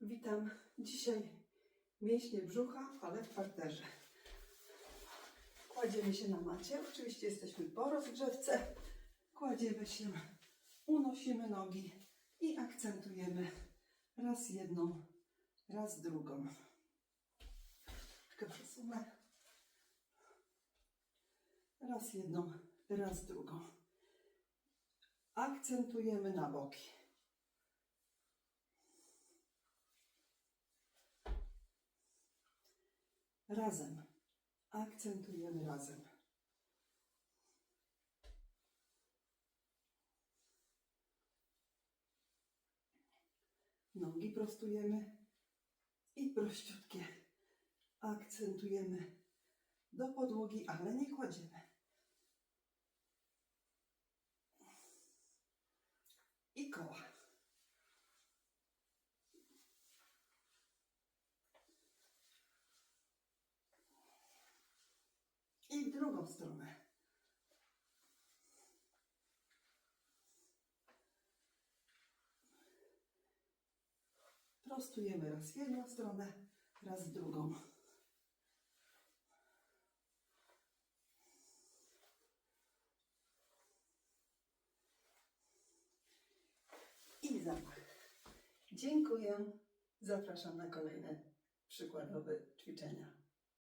Witam. Dzisiaj mięśnie brzucha, ale w parterze. Kładziemy się na macie. Oczywiście jesteśmy po rozgrzewce. Kładziemy się, unosimy nogi i akcentujemy raz jedną, raz drugą. Tylko przesunę. Raz jedną, raz drugą. Akcentujemy na boki. Razem. Akcentujemy razem. Nogi prostujemy i prościutkie akcentujemy do podłogi, ale nie kładziemy. I koła. I drugą stronę. Prostujemy raz w jedną stronę, raz w drugą. I zamach. Dziękuję. Zapraszam na kolejne przykładowe ćwiczenia.